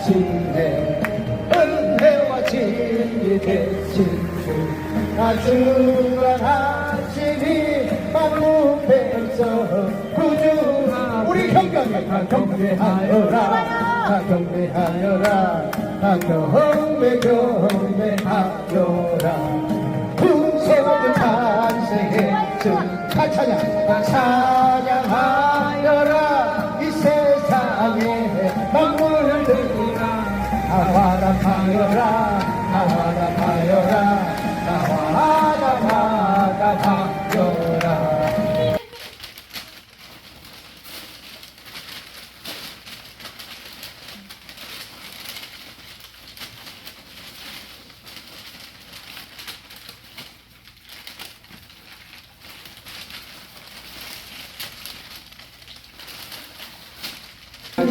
당신의 은혜와 진리 되신 주 아주하시니 만국 백성 구주하 우리 경배하며 다. 경배하여라. 다 경배하여라. 다 경배 경배하여라. 구세주 탄생의 주. 찬양. 찬양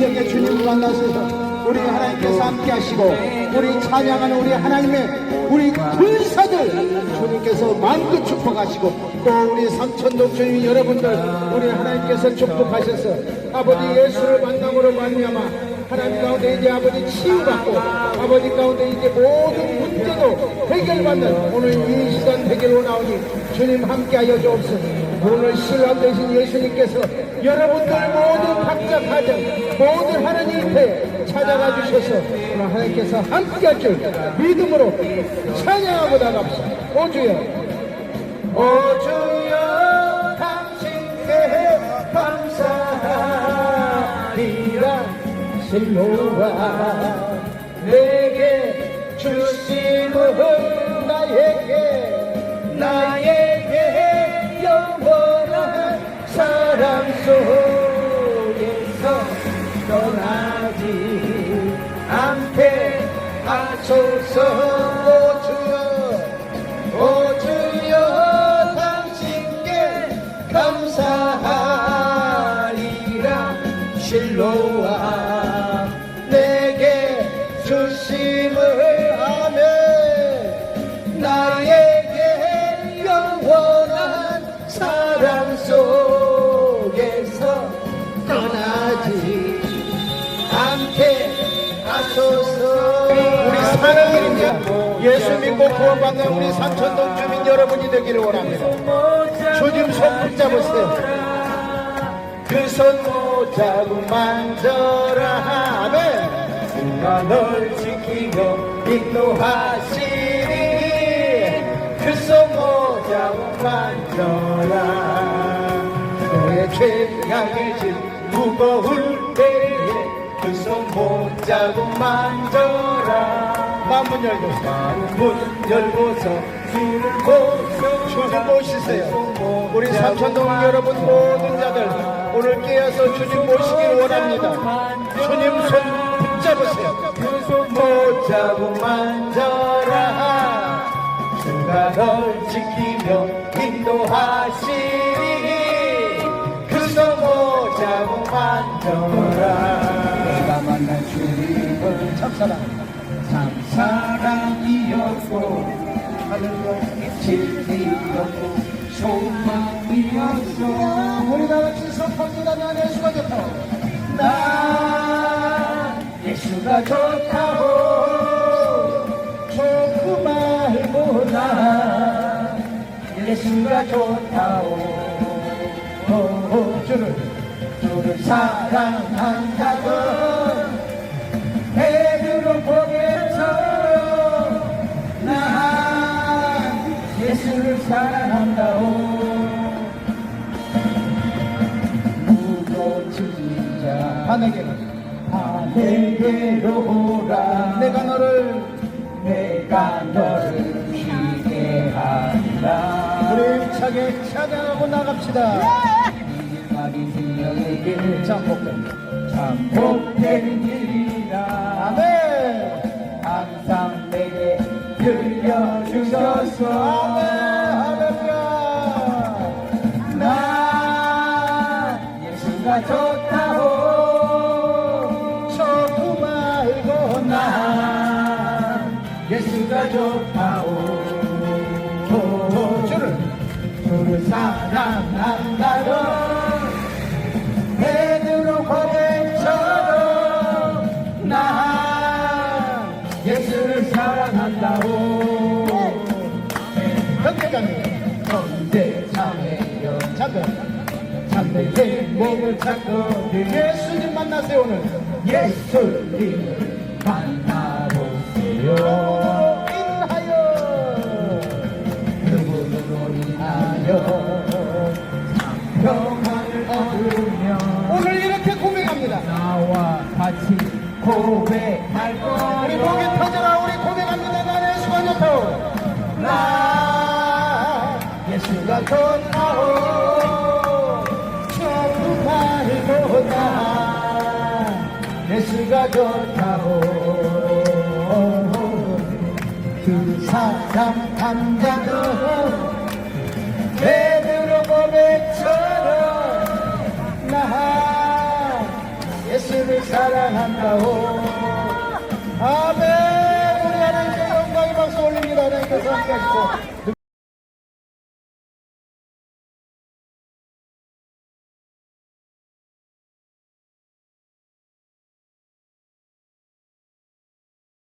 여기 주님을 만나셔서 우리 하나님께서 함께 하시고 우리 찬양하는 우리 하나님의 우리 군사들 주님께서 마음껏 축복하시고 또 우리 삼천동 주님 여러분들 우리 하나님께서 축복하셔서 아버지 예수를 만남으로 말미암아 하나님 가운데 이제 아버지 치유받고 아버지 가운데 이제 모든 문제도 해결받는 오늘 이 시간 해결로 나오니 주님 함께하여 주옵소서. 오늘 신랑 되신 예수님께서 여러분들 모든 각자 가정 모든 하나님 앞에 찾아가 주셔서 하나님께서 함께할 줄 믿음으로 찬양하고 나갑시다. 오 주여. 오 주여 실로와 내게 주심은 나에게 나에게 영원한 사랑 속에서 떠나지 않게 하소서 사는 길입니다 예수 믿고 구원받는 우리 삼천동 주민 여러분이 되기를 원합니다. 주님 손 붙잡으세요. 그손 모자고 만져라 아멘 누가 널 지키며 인도하시니 그손 모자고 만져라. 너의 죄악의 짐 무거울 때에 그손 모자고 만져라 마문 열고서 마문 열고서 보소 주님 모시세요. 우리 삼천동 여러분 모든 자들 오늘 깨어서 주님 모시길 원합니다. 주님 손 붙잡으세요. 그손 모자고 만져라. 주가 널 지키며 인도하시니 그손 모자고 만져라. 내가 만난 주님은 참사랑 참 사랑이었고 진리였고 소망이었어. 우리 다 같이 선포합니다. 난 예수가 좋다고. 난 예수가 좋다고. 좋고 난 예수가 좋다고. 오, 주를 주를 사랑한다고 난 예수를 사랑한다오. 무거운 자. 하늘에게 하늘에게로 오라. 내가 너를 내가 너를 쉬게 하리라 우리 힘차게 찬양하고 나갑시다. 마리 생명에게 참 복된 참 복된 일이라. 아멘. 항상 내게 들려주셔서 예수가 좋다고. 좋고 말고 나 예수가 좋다고. 주를 주를 사랑한다고 찾거든 예수님 만나세요 오늘. 예수님을 만나보세요. 인하여. 누구누구 인하여. 평안을 얻으며 오늘 이렇게 고백합니다. 나와 같이 고백할 거 예수가 좋다오 그 사람 감자도 베드로 고백처럼 나 예수를 사랑한다오 아멘. 우리 하나님께 영광의 박수 올립니다. 하나님께서 함께 하시고